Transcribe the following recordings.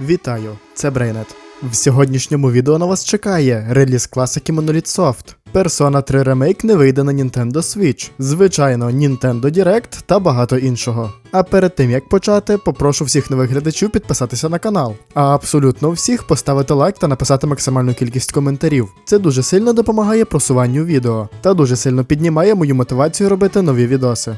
Вітаю, це Брейнет. В сьогоднішньому відео на вас чекає реліз класики Monolith Soft. Persona 3 Remake не вийде на Nintendo Switch, звичайно, Nintendo Direct та багато іншого. А перед тим як почати, попрошу всіх нових глядачів підписатися на канал. А абсолютно всіх поставити лайк та написати максимальну кількість коментарів. Це дуже сильно допомагає просуванню відео та дуже сильно піднімає мою мотивацію робити нові відоси.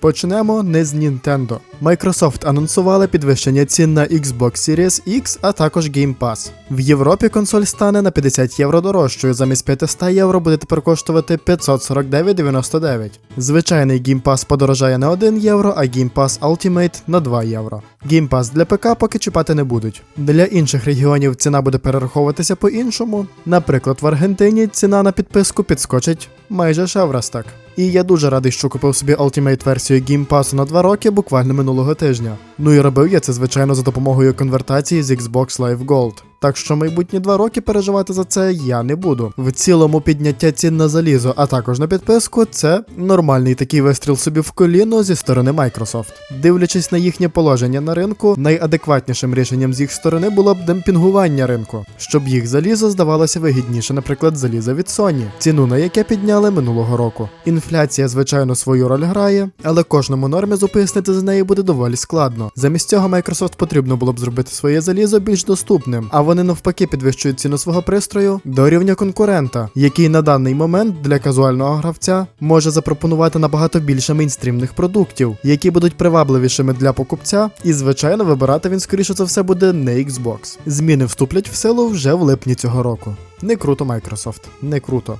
Почнемо не з Nintendo. Microsoft анонсували підвищення цін на Xbox Series X, а також Game Pass. В Європі консоль стане на 50 євро дорожчою, замість 500 євро буде тепер коштувати 549,99. Звичайний Game Pass подорожає на 1 євро, а Game Pass Ultimate на 2 євро. Game Pass для ПК поки чіпати не будуть. Для інших регіонів ціна буде перераховуватися по-іншому. Наприклад, в Аргентині ціна на підписку підскочить майже ще в раз так. І я дуже радий, що купив собі Ultimate версію Game Pass на 2 роки буквально минулого тижня. Ну і робив я це, звичайно, за допомогою конвертації з Xbox Live Gold. Так що майбутні два роки переживати за це я не буду. В цілому підняття цін на залізо, а також на підписку, це нормальний такий вистріл собі в коліно зі сторони Microsoft. Дивлячись на їхнє положення на ринку, найадекватнішим рішенням з їх сторони було б демпінгування ринку, щоб їх залізо здавалося вигідніше, наприклад, залізо від Sony, ціну на яке підняли минулого року. Інфляція, звичайно, свою роль грає, але кожному нормі зуписнити за неї буде доволі складно. Замість цього Microsoft потрібно було б зробити своє залізо більш доступним, а вони навпаки підвищують ціну свого пристрою до рівня конкурента, який на даний момент для казуального гравця може запропонувати набагато більше мейнстрімних продуктів, які будуть привабливішими для покупця, і звичайно вибирати він скоріше за все буде не Xbox. Зміни вступлять в силу вже в липні цього року. Не круто, Microsoft, не круто.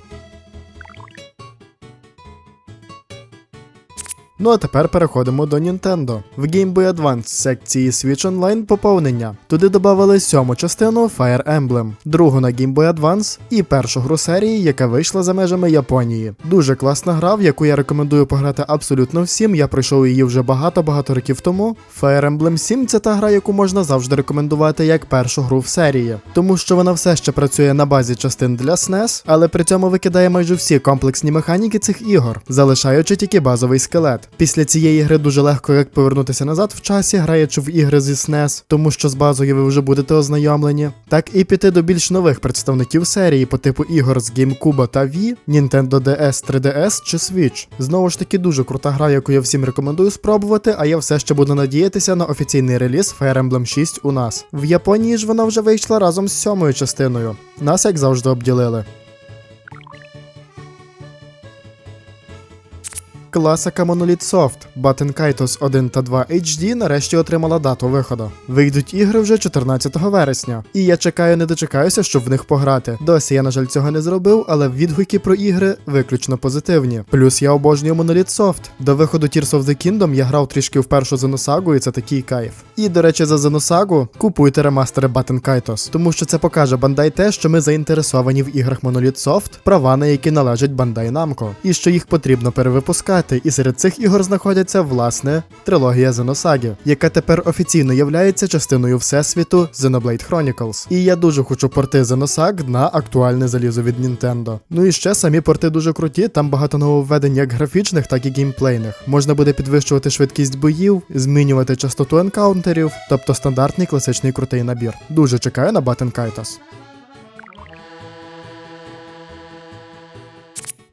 Ну а тепер переходимо до Nintendo. В Game Boy Advance секції Switch Online поповнення. Туди додали сьому частину Fire Emblem, другу на Game Boy Advance і першу гру серії, яка вийшла за межами Японії. Дуже класна гра, в яку я рекомендую пограти абсолютно всім. Я пройшов її вже багато-багато років тому. Fire Emblem 7 це та гра, яку можна завжди рекомендувати як першу гру в серії, тому що вона все ще працює на базі частин для SNES, але при цьому викидає майже всі комплексні механіки цих ігор, залишаючи тільки базовий скелет. Після цієї гри дуже легко як повернутися назад в часі, граючи в ігри зі SNES, тому що з базою ви вже будете ознайомлені, так і піти до більш нових представників серії по типу ігор з GameCube та Wii, Nintendo DS, 3DS чи Switch. Знову ж таки, дуже крута гра, яку я всім рекомендую спробувати, а я все ще буду надіятися на офіційний реліз Fire Emblem 6 у нас. В Японії ж вона вже вийшла разом з сьомою частиною. Нас, як завжди, обділили. Класика Monolith Soft Batten Kaitos 1 та 2 HD нарешті отримала дату виходу. Вийдуть ігри вже 14 вересня, і я чекаю, не дочекаюся, щоб в них пограти. Досі я, на жаль, цього не зробив, але відгуки про ігри виключно позитивні. Плюс я обожнюю Monolith Soft. До виходу Tears of the Kingdom я грав трішки в першу Зеносагу, і це такий кайф. І, до речі, за Зеносагу купуйте ремастери Batten Kaitos, тому що це покаже Bandai те, що ми заінтересовані в іграх Monolith Soft, права на які належать Bandai Namco, і що їх потрібно перевипускати. І серед цих ігор знаходяться власне трилогія Зеносаги, яка тепер офіційно являється частиною всесвіту Xenoblade Chronicles. І я дуже хочу порти Зеносаг на актуальне залізо від Nintendo. Ну і ще самі порти дуже круті, там багато нововведень як графічних, так і геймплейних. Можна буде підвищувати швидкість боїв, змінювати частоту енкаунтерів, тобто стандартний класичний крутий набір. Дуже чекаю на Batten Kaitos.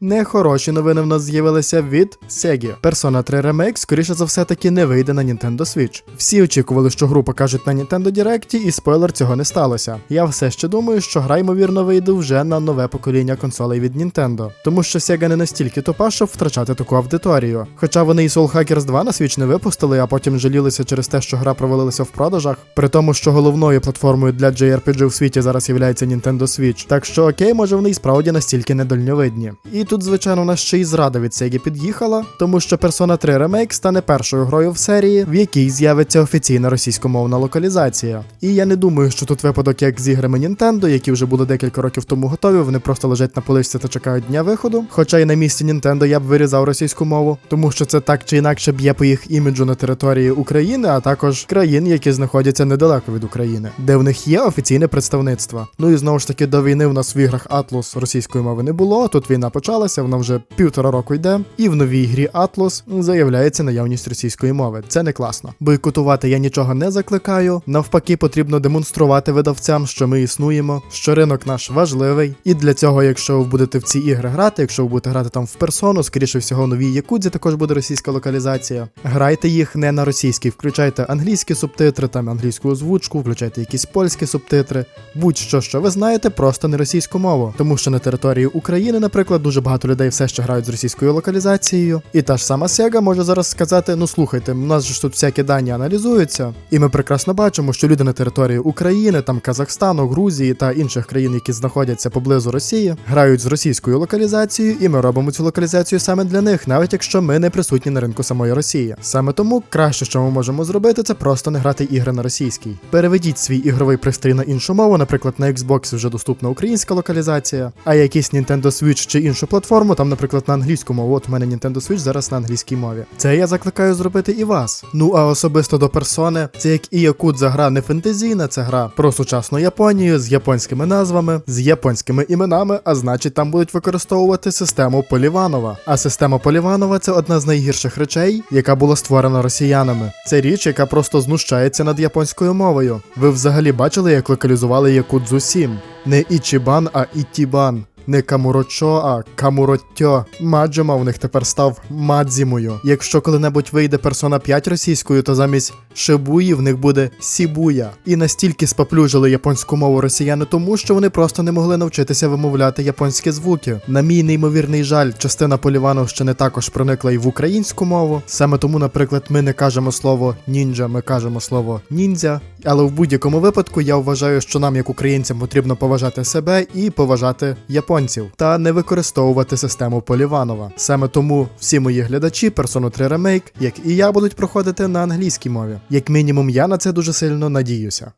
Нехороші новини в нас з'явилися від Sega. Persona 3 Remake, скоріше за все, таки не вийде на Nintendo Switch. Всі очікували, що гру покажуть на Nintendo Direct, і спойлер цього не сталося. Я все ще думаю, що гра ймовірно вийде вже на нове покоління консолей від Nintendo, тому що Sega не настільки тупа, щоб втрачати таку аудиторію. Хоча вони і Soul Hackers 2 на Switch не випустили, а потім жалілися через те, що гра провалилася в продажах, при тому, що головною платформою для JRPG в світі зараз є Nintendo Switch. Так що окей, може вони і справді настільки недальньовидні. І тут, звичайно, нас ще й зрада від Sega під'їхала, тому що Persona 3 Remake стане першою грою в серії, в якій з'явиться офіційна російськомовна локалізація. І я не думаю, що тут випадок як з іграми Nintendo, які вже були декілька років тому готові, вони просто лежать на поличці та чекають дня виходу. Хоча і на місці Nintendo я б вирізав російську мову, тому що це так чи інакше б'є по їх іміджу на території України, а також країн, які знаходяться недалеко від України, де в них є офіційне представництво. Ну і знову ж таки до війни в нас в іграх Atlus російської мови не було. Тут війна почала. Почалася, вона вже півтора року йде, і в новій грі Atlas заявляється наявність російської мови. Це не класно. Бойкотувати я нічого не закликаю. Навпаки, потрібно демонструвати видавцям, що ми існуємо, що ринок наш важливий. І для цього, якщо ви будете в ці ігри грати, якщо ви будете грати там в персону, скоріше всього, новій Якудзі також буде російська локалізація. Грайте їх не на російській, включайте англійські субтитри, там англійську озвучку, включайте якісь польські субтитри, будь-що, що ви знаєте, просто не російську мову. Тому що на території України, наприклад, дуже багато людей все ще грають з російською локалізацією. І та ж сама Sega може зараз сказати: ну слухайте, у нас ж тут всякі дані аналізуються, і ми прекрасно бачимо, що люди на території України, там Казахстану, Грузії та інших країн, які знаходяться поблизу Росії, грають з російською локалізацією, і ми робимо цю локалізацію саме для них, навіть якщо ми не присутні на ринку самої Росії. Саме тому краще, що ми можемо зробити, це просто не грати ігри на російській. Переведіть свій ігровий пристрій на іншу мову, наприклад, на Xbox вже доступна українська локалізація, а якийсь Nintendo Switch чи іншу платформу, там, наприклад, на англійську мову. От у мене Nintendo Switch зараз на англійській мові. Це я закликаю зробити і вас. Ну а особисто до персони, це як і Якудза гра не фентезійна, це гра про сучасну Японію з японськими назвами, з японськими іменами, а значить там будуть використовувати систему Поліванова. А система Поліванова це одна з найгірших речей, яка була створена росіянами. Це річ, яка просто знущається над японською мовою. Ви взагалі бачили, як локалізували Якудзу 7? Не Ічібан, а Ітібан. Не Камурочо, а Камуроттьо. Маджома в них тепер став Мадзімою. Якщо коли-небудь вийде персона 5 російською, то замість Шибуї в них буде Сібуя. І настільки споплюжили японську мову росіяни, тому що вони просто не могли навчитися вимовляти японські звуки. На мій неймовірний жаль, частина Полівановщини також проникла і в українську мову. Саме тому, наприклад, ми не кажемо слово ніндзя, ми кажемо слово ніндзя. Але в будь-якому випадку я вважаю, що нам, як українцям, потрібно поважати себе і поважати японців та не використовувати систему Поліванова. Саме тому всі мої глядачі Persona 3 Remake, як і я, будуть проходити на англійській мові. Як мінімум, я на це дуже сильно надіюся.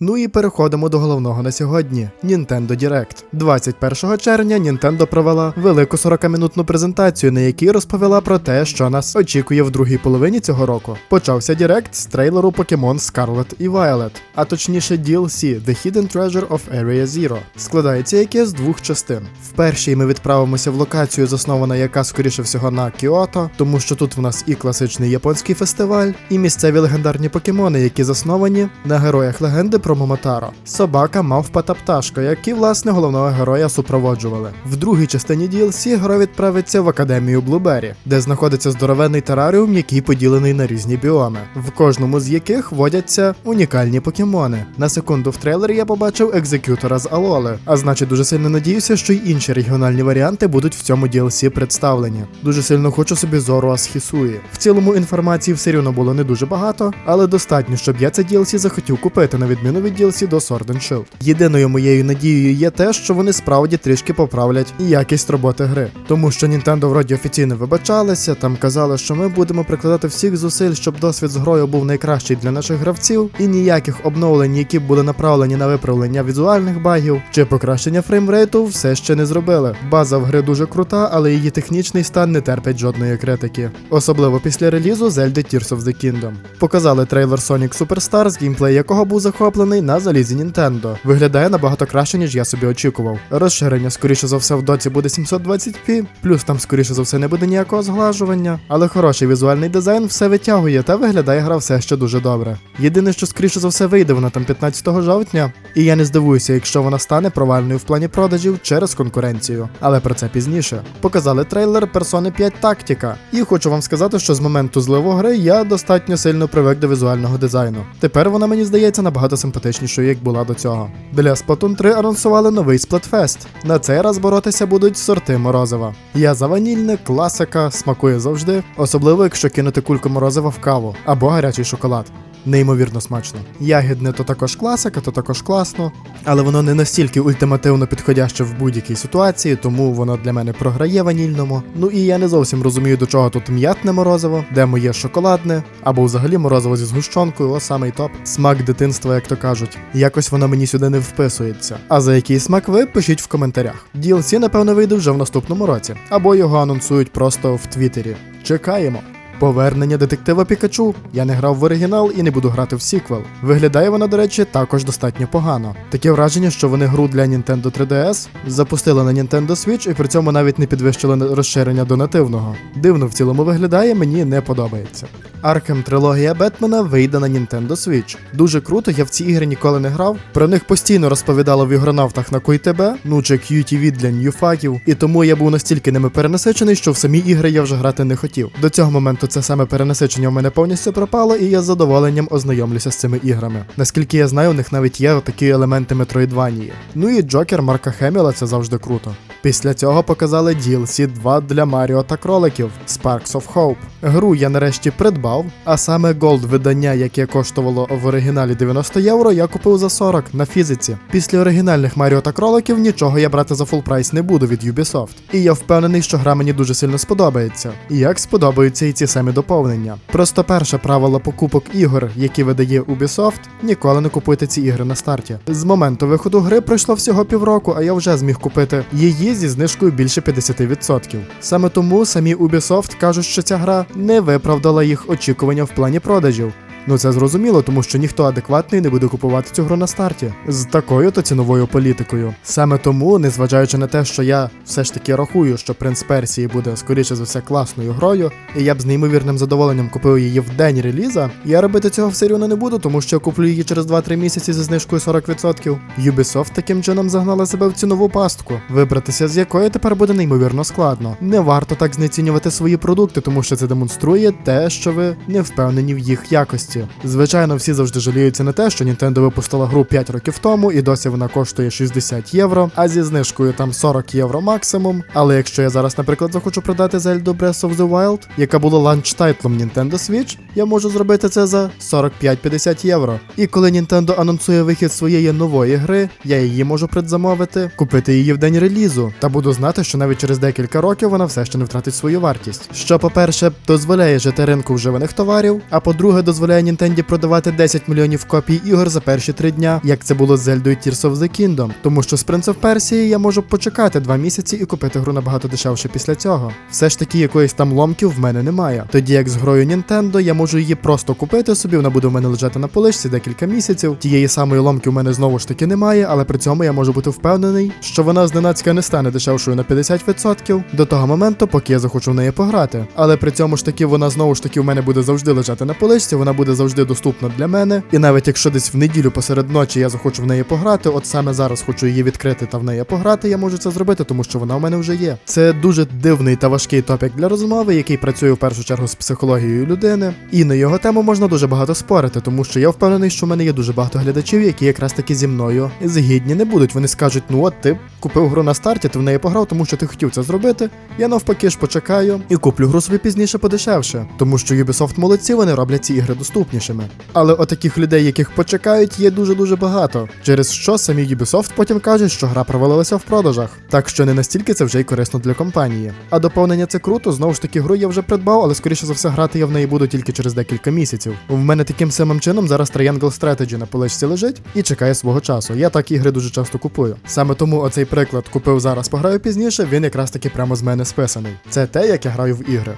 Ну і переходимо до головного на сьогодні Nintendo Direct. 21 червня Nintendo провела велику 40-минутну презентацію, на якій розповіла про те, що нас очікує в другій половині цього року. Почався Direct з трейлеру Pokemon Scarlet і Violet, а точніше DLC The Hidden Treasure of Area Zero. Складається яке з двох частин. В першій ми відправимося в локацію, заснована яка скоріше всього на Кіото, тому що тут в нас і класичний японський фестиваль, і місцеві легендарні покемони, які засновані на героях легенди про Момотаро. Собака, мавпа та пташка, які власне головного героя супроводжували. В другій частині DLC герой відправиться в академію Блубері, де знаходиться здоровенний тераріум, який поділений на різні біоми, в кожному з яких водяться унікальні покемони. На секунду в трейлері я побачив екзекютора з Алоли, а значить дуже сильно надіюся, що й інші регіональні варіанти будуть в цьому DLC представлені. Дуже сильно хочу собі Зору Асхісуї. В цілому інформації все рівно було не дуже багато, але достатньо, щоб я це DLC захотів купити, на відміну від DLC до Sword and Shield. Єдиною моєю надією є те, що вони справді трішки поправлять якість роботи гри. Тому що Nintendo вроді офіційно вибачалися, там казали, що ми будемо прикладати всіх зусиль, щоб досвід з грою був найкращий для наших гравців, і ніяких обновлень, які були направлені на виправлення візуальних багів чи покращення фреймрейту, все ще не зробили. База в гри дуже крута, але її технічний стан не терпить жодної критики. Особливо після релізу Zelda Tears of the Kingdom. Показали трейлер Sonic Superstars, геймплей якого був захоплений на залізі Nintendo. Виглядає набагато краще, ніж я собі очікував. Розширення, скоріше за все, в доці буде 720p, плюс там, скоріше за все, не буде ніякого зглажування. Але хороший візуальний дизайн все витягує та виглядає гра все ще дуже добре. Єдине, що скоріше за все вийде вона там 15 жовтня, і я не здивуюся, якщо вона стане провальною в плані продажів через конкуренцію. Але про це пізніше. Показали трейлер Persona 5 Тактика. І хочу вам сказати, що з моменту зливу гри я достатньо сильно привик до візуального дизайну. Тепер вона мені здається набагато симпатичнішою, як була до цього. Для Splatoon 3 анонсували новий Splatfest. На цей раз боротися будуть сорти морозива. Я за ванільне, класика, смакує завжди, особливо якщо кинути кульку морозива в каву або гарячий шоколад. Неймовірно смачно. Ягідне то також класика, то також класно, але воно не настільки ультимативно підходяще в будь-якій ситуації, тому воно для мене програє ванільному. Ну і я не зовсім розумію, до чого тут м'ятне морозиво, де моє шоколадне, або взагалі морозиво зі згущенкою, о самий топ. Смак дитинства, як то кажуть. Якось воно мені сюди не вписується. А за який смак ви пишіть в коментарях. DLC, напевно, вийде вже в наступному році, або його анонсують просто в Твіттері. Чекаємо. Повернення детектива Пікачу. Я не грав в оригінал і не буду грати в сіквел. Виглядає вона, до речі, також достатньо погано. Таке враження, що вони гру для Nintendo 3DS запустили на Nintendo Switch і при цьому навіть не підвищили розширення до нативного. Дивно в цілому виглядає, мені не подобається. Архем трилогія Бетмена вийде на Nintendo Switch. Дуже круто, я в ці ігри ніколи не грав. Про них постійно розповідало в ігронавтах на QTB, ну чи QTV для ньюфаків, і тому я був настільки ними перенасичений, що в самі ігри я вже грати не хотів. До цього моменту це саме перенасичення в мене повністю пропало, і я з задоволенням ознайомлюся з цими іграми. Наскільки я знаю, у них навіть є такі елементи Метроїдванії. Ну і Джокер Марка Хеміла це завжди круто. Після цього показали DLC 2 для Маріо та кроликів Sparks of Hope. Гру я нарешті придбав, а саме Gold видання, яке коштувало в оригіналі 90 євро, я купив за 40 на фізиці. Після оригінальних Маріо та кроликів нічого я брати за фул прайс не буду від Ubisoft. І я впевнений, що гра мені дуже сильно сподобається. І як сподобаються і ці самі доповнення. Просто перше правило покупок ігор, які видає Ubisoft, ніколи не купуйте ці ігри на старті. З моменту виходу гри пройшло всього півроку, а я вже зміг купити її зі знижкою більше 50%. Саме тому самі Ubisoft кажуть, що ця гра не виправдала їх очікування в плані продажів. Ну це зрозуміло, тому що ніхто адекватний не буде купувати цю гру на старті з такою то ціновою політикою. Саме тому, незважаючи на те, що я все ж таки рахую, що принц Персії буде скоріше за все класною грою, і я б з неймовірним задоволенням купив її в день реліза, я робити цього все рівно не буду, тому що я куплю її через 2-3 місяці зі знижкою 40%. Ubisoft таким чином загнала себе в цінову пастку, вибратися з якої тепер буде неймовірно складно. Не варто так знецінювати свої продукти, тому що це демонструє те, що ви не впевнені в їх якості. Звичайно, всі завжди жаліються на те, що Nintendo випустила гру 5 років тому, і досі вона коштує 60 євро, а зі знижкою там 40 євро максимум. Але якщо я зараз, наприклад, захочу продати Zelda Breath of the Wild, яка була ланч тайтлом Nintendo Switch, я можу зробити це за 45-50 євро. І коли Nintendo анонсує вихід своєї нової гри, я її можу предзамовити, купити її в день релізу, та буду знати, що навіть через декілька років вона все ще не втратить свою вартість. Що, по-перше, дозволяє жити ринку вживаних товарів, а по-друге, дозволяє Nintendo продавати 10 мільйонів копій ігор за перші три дня, як це було з Зельдою Tears of the Kingdom. Тому що з Prince of Persia я можу почекати два місяці і купити гру набагато дешевше після цього. Все ж таки, якоїсь там ломки в мене немає. Тоді як з грою Nintendo я можу її просто купити собі, вона буде в мене лежати на поличці декілька місяців. Тієї самої ломки в мене знову ж таки немає, але при цьому я можу бути впевнений, що вона зненацька не стане дешевшою на 50% до того моменту, поки я захочу в неї пограти. Але при цьому ж таки вона знову ж таки в мене буде завжди лежати на поличці, вона буде завжди доступна для мене. І навіть якщо десь в неділю посеред ночі я захочу в неї пограти, от саме зараз хочу її відкрити та в неї пограти, я можу це зробити, тому що вона в мене вже є. Це дуже дивний та важкий топік для розмови, який працює в першу чергу з психологією людини. І на його тему можна дуже багато спорити, тому що я впевнений, що в мене є дуже багато глядачів, які якраз таки зі мною згідні не будуть. Вони скажуть: ну от ти купив гру на старті, ти в неї пограв, тому що ти хотів це зробити. Я навпаки ж почекаю і куплю гру собі пізніше подешевше, тому що Ubisoft молодці, вони роблять ці ігри доступнішими. Але отаких людей, яких почекають, є дуже дуже багато. Через що самі Ubisoft потім кажуть, що гра провалилася в продажах. Так що не настільки це вже й корисно для компанії. А доповнення це круто, знову ж таки, гру я вже придбав, але скоріше за все грати я в неї буду тільки через декілька місяців. В мене таким самим чином зараз Triangle Strategy на поличці лежить і чекає свого часу. Я так ігри дуже часто купую. Саме тому оцей приклад купив зараз, пограю пізніше, він якраз таки прямо з мене списаний. Це те, як я граю в ігри.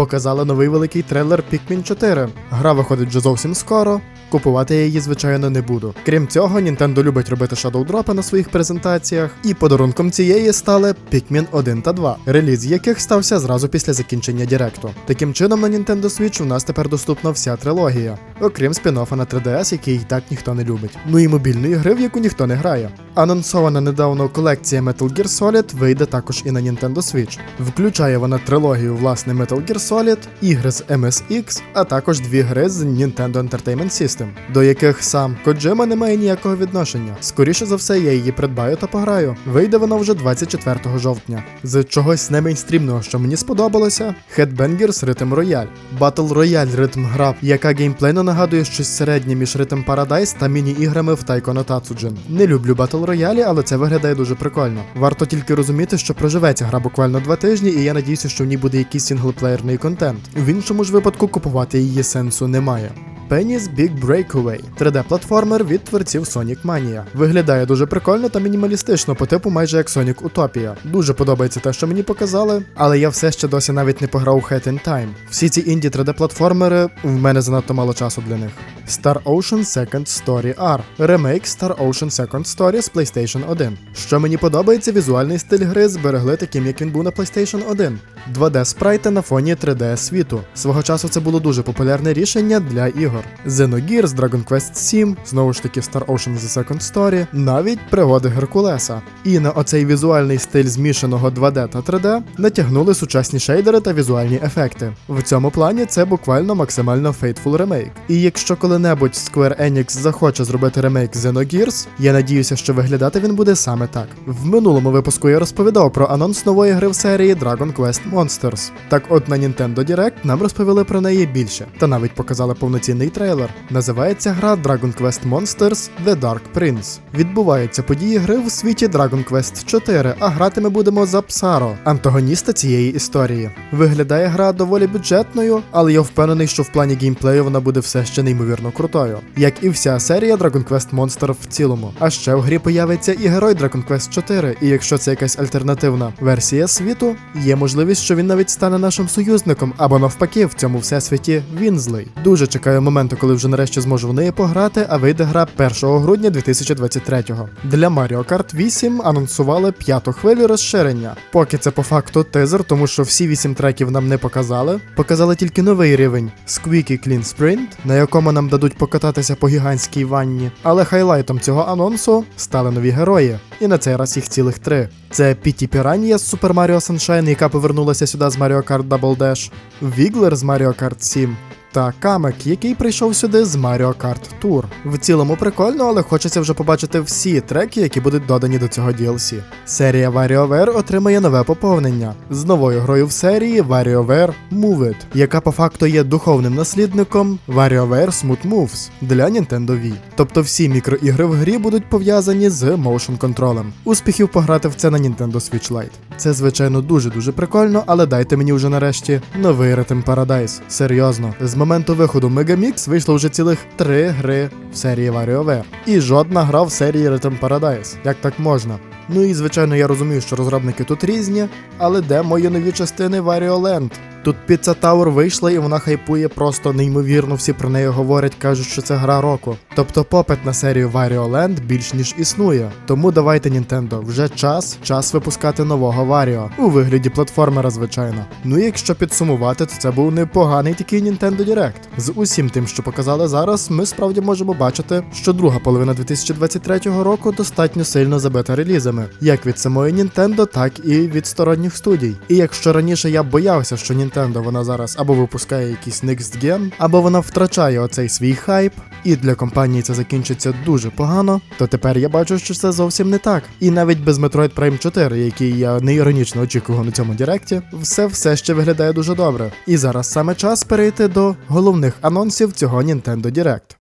Показали новий великий трейлер Pikmin 4. Гра виходить вже зовсім скоро. Купувати я її, звичайно, не буду. Крім цього, Nintendo любить робити Shadow дропи на своїх презентаціях, і подарунком цієї стали Pikmin 1 та 2, реліз яких стався зразу після закінчення Директу. Таким чином, на Nintendo Switch у нас тепер доступна вся трилогія, окрім спін-оффа на 3DS, який і так ніхто не любить. Ну і мобільної гри, в яку ніхто не грає. Анонсована недавно колекція Metal Gear Solid вийде також і на Nintendo Switch. Включає вона трилогію власне Metal Gear Solid, ігри з MSX, а також дві гри з Nintendo Entertainment System, до яких сам Kojima не має ніякого відношення. Скоріше за все, я її придбаю та пограю. Вийде вона вже 24 жовтня. З чогось не мейнстрімного, що мені сподобалося, Headbangers Rhythm Royale. Battle Royale ритм гра, яка геймплейно нагадує щось середнє між Rhythm Paradise та міні-іграми в Taiko no Tatsujin. Не люблю Battle Royale, але це виглядає дуже прикольно. Варто тільки розуміти, що проживеться гра буквально два тижні, і я надіюся, що в ній буде якийсь синглплеєрний контент. В іншому ж випадку купувати її сенсу немає. Penny's Big Breakaway, 3D-платформер від творців Sonic Mania. Виглядає дуже прикольно та мінімалістично, по типу майже як Sonic Utopia. Дуже подобається те, що мені показали, але я все ще досі навіть не пограв у Hat in Time. Всі ці інді 3D-платформери в мене занадто мало часу для них. Star Ocean Second Story R. Ремейк Star Ocean Second Story з PlayStation 1. Що мені подобається, візуальний стиль гри зберегли таким, як він був на PlayStation 1. 2D спрайти на фоні 3D світу. Свого часу це було дуже популярне рішення для ігор. Xenogears, Dragon Quest 7, знову ж таки Star Ocean The Second Story, навіть пригоди Геркулеса. І на оцей візуальний стиль змішаного 2D та 3D натягнули сучасні шейдери та візуальні ефекти. В цьому плані це буквально максимально фейтфул ремейк. І якщо коли-небудь Square Enix захоче зробити ремейк Xenogears, я надіюся, що виглядати він буде саме так. В минулому випуску я розповідав про анонс нової гри в серії Dragon Quest Monsters. Так от на Nintendo Direct нам розповіли про неї більше, та навіть показали повноцінний трейлер. Називається гра Dragon Quest Monsters The Dark Prince. Відбуваються події гри в світі Dragon Quest 4, а грати ми будемо за Псаро, антагоніста цієї історії. Виглядає гра доволі бюджетною, але я впевнений, що в плані геймплею вона буде все ще неймовірно крутою, як і вся серія Dragon Quest Monster в цілому. А ще в грі появиться і герой Dragon Quest 4, і якщо це якась альтернативна версія світу, є можливість, що він навіть стане нашим союзником, або навпаки, в цьому всесвіті він злий. Дуже чекаю моменту, коли вже нарешті зможу в неї пограти, а вийде гра 1 грудня 2023-го. Для Mario Kart 8 анонсували п'яту хвилю розширення. Поки це по факту тизер, тому що всі 8 треків нам не показали. Показали тільки новий рівень Squeaky Clean Sprint, на якому нам дадуть покататися по гігантській ванні. Але хайлайтом цього анонсу стали нові герої, і на цей раз їх цілих три. Це Піті Піранія з Super Mario Sunshine, яка повернулася сюди з Mario Kart Double Dash, Віглер з Mario Kart 7 та Камек, який прийшов сюди з Mario Kart Tour. В цілому прикольно, але хочеться вже побачити всі треки, які будуть додані до цього DLC. Серія WarioWare отримає нове поповнення з новою грою в серії WarioWare Move It, яка по факту є духовним наслідником WarioWare Smooth Moves для Nintendo Wii. Тобто всі мікроігри в грі будуть пов'язані з motion контролем. Успіхів пограти в це на Nintendo Switch Lite. Це, звичайно, дуже-дуже прикольно, але дайте мені вже нарешті новий Rhythm Paradise. Серйозно, з моменту виходу Megamix вийшло вже цілих три гри в серії WarioWare. І жодна гра в серії Return Paradise. Як так можна? Ну і звичайно, я розумію, що розробники тут різні, але де мої нові частини WarioLand? Land? Тут Pizza Tower вийшла і вона хайпує просто неймовірно. Всі про неї говорять, кажуть, що це гра року. Тобто попит на серію Wario Land більш ніж існує. Тому давайте, Nintendo, вже час, час випускати нового Wario. у вигляді платформера, звичайно. Ну і якщо підсумувати, то це був непоганий такий Nintendo Direct. З усім тим, що показали зараз, ми справді можемо бачити, що друга половина 2023 року достатньо сильно забита релізами, як від самої Nintendo, так і від сторонніх студій. І якщо раніше я боявся, що Nintendo вона зараз або випускає якийсь Next Gen, або вона втрачає оцей свій хайп, і для компанії це закінчиться дуже погано, то тепер я бачу, що це зовсім не так. І навіть без Metroid Prime 4, який я не іронічно очікував на цьому директі, все все ще виглядає дуже добре. І зараз саме час перейти до головних анонсів цього Nintendo Direct.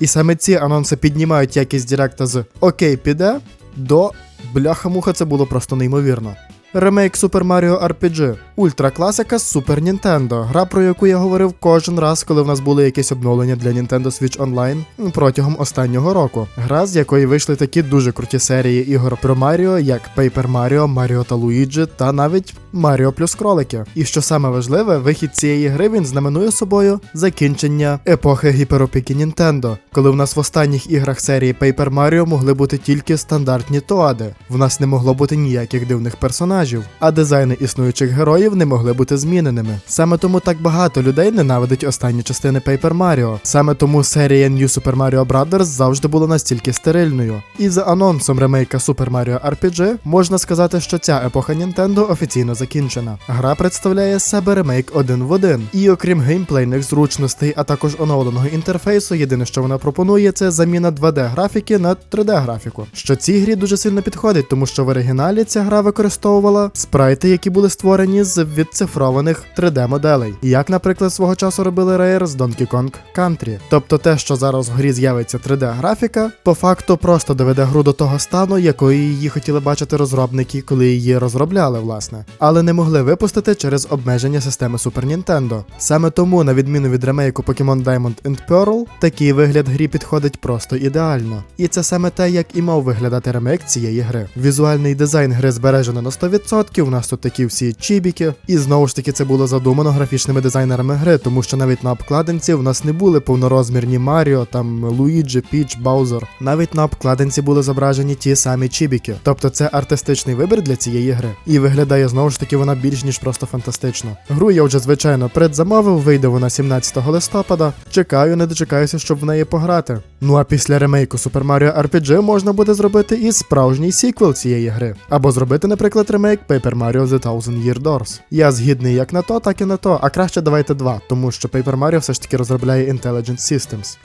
І саме ці анонси піднімають якість Директа з Окей, піде до бляха-муха, це було просто неймовірно. Ремейк Super Mario RPG, ультракласика з Super Nintendo, гра, про яку я говорив кожен раз, коли в нас були якісь обновлення для Nintendo Switch Online протягом останнього року. Гра, з якої вийшли такі дуже круті серії ігор про Маріо, як Paper Mario, Mario та Luigi, та навіть Mario плюс кролики. І що саме важливе, вихід цієї гри він знаменує собою закінчення епохи гіперопіки Nintendo, коли в нас в останніх іграх серії Paper Mario могли бути тільки стандартні тоади. В нас не могло бути ніяких дивних персонажів, а дизайни існуючих героїв не могли бути зміненими. Саме тому так багато людей ненавидить останні частини Paper Mario. Саме тому серія New Super Mario Bros. завжди була настільки стерильною. І за анонсом ремейка Super Mario RPG можна сказати, що ця епоха Nintendo офіційно закінчена. Гра представляє себе ремейк один в один. І окрім геймплейних зручностей, а також оновленого інтерфейсу, єдине, що вона пропонує, це заміна 2D графіки на 3D графіку. Що цій грі дуже сильно підходить, тому що в оригіналі ця гра використовувала спрайти, які були створені з відцифрованих 3D-моделей, як, наприклад, свого часу робили Rare з Donkey Kong Country. Тобто те, що зараз в грі з'явиться 3D-графіка, по факту просто доведе гру до того стану, якою її хотіли бачити розробники, коли її розробляли, власне, але не могли випустити через обмеження системи Super Nintendo. Саме тому, на відміну від ремейку Pokemon Diamond and Pearl, такий вигляд грі підходить просто ідеально. І це саме те, як і мав виглядати ремейк цієї гри. Візуальний дизайн гри збережено на 100%, у нас тут такі всі чібіки, і знову ж таки це було задумано графічними дизайнерами гри, тому що навіть на обкладинці в нас не були повнорозмірні Маріо, там Луїджі, Піч, Баузер. Навіть на обкладинці були зображені ті самі чібіки. Тобто це артистичний вибір для цієї гри. І виглядає знову ж таки вона більш ніж просто фантастично. Гру я вже звичайно предзамовив, вийде вона 17 листопада. Чекаю, не дочекаюся, щоб в неї пограти. Ну а після ремейку Super Mario RPG можна буде зробити і справжній сіквел цієї гри. Або зробити, наприклад, ремейк Paper Mario The Thousand Year Doors. Я згідний як на то, так і на то, а краще давайте два, тому що Paper Mario все ж таки розробляє Intelligent Systems.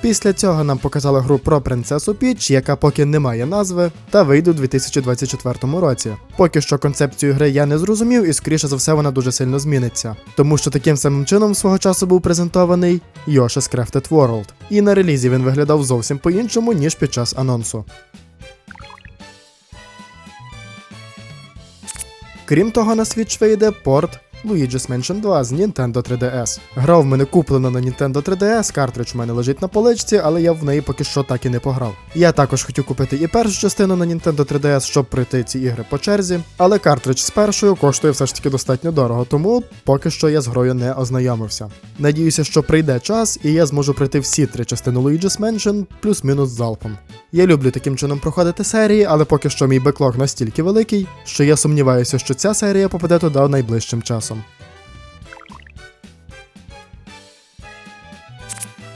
Після цього нам показали гру про принцесу Піч, яка поки не має назви, та вийде у 2024 році. Поки що концепцію гри я не зрозумів, і скоріше за все вона дуже сильно зміниться. Тому що таким самим чином свого часу був презентований Yoshi's Crafted World. І на релізі він виглядав зовсім по-іншому, ніж під час анонсу. Крім того, на Switch вийде порт Luigi's Mansion 2 з Nintendo 3DS. Гра в мене куплена на Nintendo 3DS, картридж у мене лежить на поличці, але я в неї поки що так і не пограв. Я також хотів купити і першу частину на Nintendo 3DS, щоб пройти ці ігри по черзі, але картридж з першою коштує все ж таки достатньо дорого, тому поки що я з грою не ознайомився. Надіюся, що прийде час, і я зможу пройти всі три частини Luigi's Mansion плюс-мінус залпом. Я люблю таким чином проходити серії, але поки що мій беклог настільки великий, що я сумніваюся, що ця серія попаде туди найближчим часом.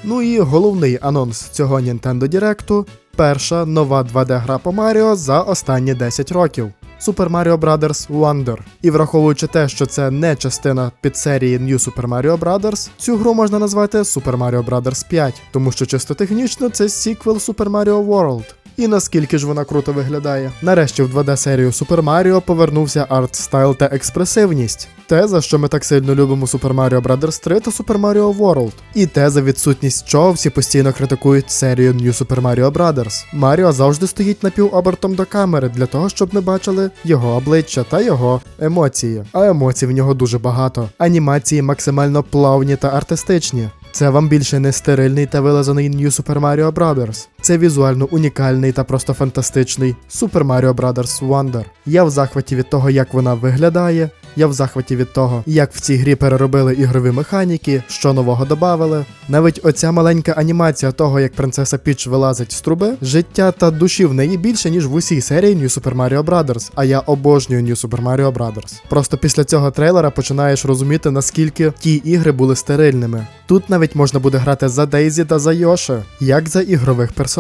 Ну і головний анонс цього Nintendo Direct – перша нова 2D-гра по Маріо за останні 10 років. Super Mario Bros. Wonder. І враховуючи те, що це не частина підсерії New Super Mario Bros., цю гру можна назвати Super Mario Bros. 5, тому що чисто технічно це сіквел Super Mario World. І наскільки ж вона круто виглядає. Нарешті в 2D-серію Super Mario повернувся арт-стайл та експресивність. Те, за що ми так сильно любимо Super Mario Bros. 3 та Super Mario World. І те, за відсутність чого всі постійно критикують серію New Super Mario Bros. Маріо завжди стоїть напівобертом до камери для того, щоб ми бачили його обличчя та його емоції. А емоцій в нього дуже багато. Анімації максимально плавні та артистичні. Це вам більше не стерильний та вилазаний New Super Mario Bros. Це візуально унікальний та просто фантастичний Super Mario Bros. Wonder. Я в захваті від того, як вона виглядає. Я в захваті від того, як в цій грі переробили ігрові механіки, що нового додавали. Навіть оця маленька анімація того, як принцеса Піч вилазить з труби, життя та душі в неї більше, ніж в усій серії New Super Mario Bros. А я обожнюю New Super Mario Bros. Просто після цього трейлера починаєш розуміти, наскільки ті ігри були стерильними. Тут навіть можна буде грати за Дейзі та за Йоши, як за ігрових персонажів.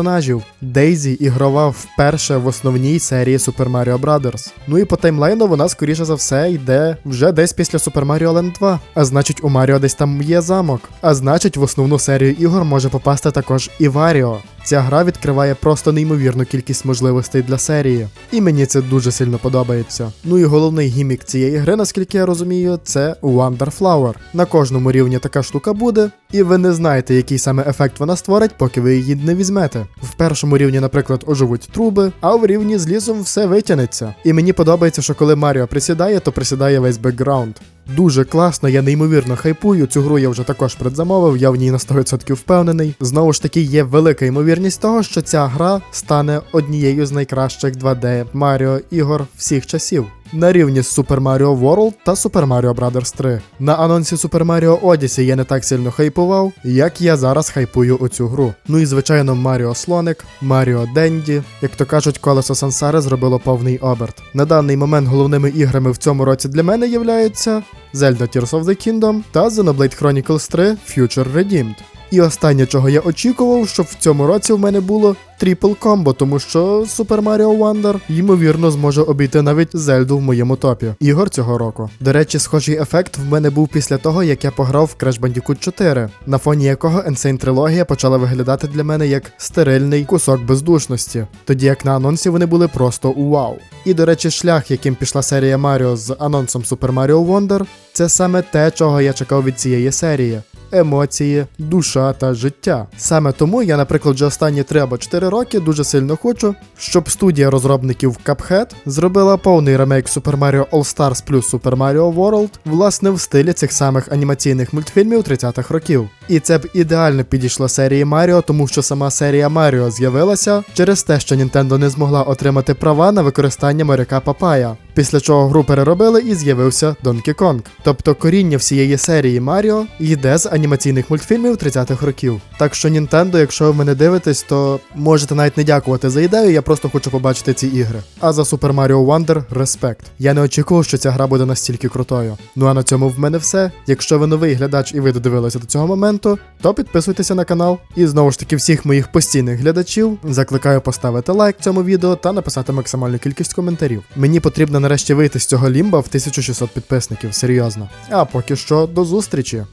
Дейзі ігрова вперше в основній серії Super Mario Bros. Ну і по таймлайну вона, скоріше за все, йде вже десь після Super Mario Land 2. А значить, у Маріо десь там є замок. А значить, в основну серію ігор може попасти також і Варіо. Ця гра відкриває просто неймовірну кількість можливостей для серії, і мені це дуже сильно подобається. Ну і головний гімік цієї гри, наскільки я розумію, це Wonder Flower. На кожному рівні така штука буде, і ви не знаєте, який саме ефект вона створить, поки ви її не візьмете. В першому рівні, наприклад, оживуть труби, а в рівні з лісом все витягнеться. І мені подобається, що коли Маріо присідає, то присідає весь бекграунд. Дуже класно, я неймовірно хайпую. Цю гру я вже також предзамовив, я в ній на 100% впевнений. Знову ж таки, є велика ймовірність того, що ця гра стане однією з найкращих 2D Маріо ігор всіх часів. На рівні з Super Mario World та Super Mario Bros. 3. На анонсі Super Mario Odyssey я не так сильно хайпував, як я зараз хайпую оцю гру. Ну і звичайно, Маріо Слоник, Маріо Денді, як то кажуть, колесо Сансари зробило повний оберт. На даний момент головними іграми в цьому році для мене являються Zelda Tears of the Kingdom та Xenoblade Chronicles 3 Future Redeemed. І останнє, чого я очікував, щоб в цьому році в мене було трипл комбо, тому що Super Mario Wonder, ймовірно, зможе обійти навіть Зельду в моєму топі. Ігор цього року. До речі, схожий ефект в мене був після того, як я пограв в Crash Bandicoot 4, на фоні якого Insane трилогія почала виглядати для мене як стерильний кусок бездушності, тоді як на анонсі вони були просто вау. І до речі, шлях, яким пішла серія Маріо з анонсом Super Mario Wonder, це саме те, чого я чекав від цієї серії. Емоції, душа та життя. Саме тому я, наприклад, вже останні 3 або 4 роки дуже сильно хочу, щоб студія розробників Cuphead зробила повний ремейк Super Mario All Stars плюс Super Mario World, власне, в стилі цих самих анімаційних мультфільмів 30-х років. І це б ідеально підійшло серії Маріо, тому що сама серія Маріо з'явилася через те, що Nintendo не змогла отримати права на використання моряка Папая. Після чого гру переробили і з'явився Donkey Kong. Тобто коріння всієї серії Маріо йде з анімаційних мультфільмів 30-х років. Так що Nintendo, якщо ви мене дивитесь, то можете навіть не дякувати за ідею, я просто хочу побачити ці ігри. А за Super Mario Wonder респект. Я не очікував, що ця гра буде настільки крутою. Ну а на цьому в мене все. Якщо ви новий глядач і ви додивилися до цього моменту, то підписуйтеся на канал. І знову ж таки всіх моїх постійних глядачів закликаю поставити лайк цьому відео та написати максимальну кількість коментарів. Мені потрібно нарешті вийти з цього лімба в 1600 підписників, серйозно. А поки що до зустрічі!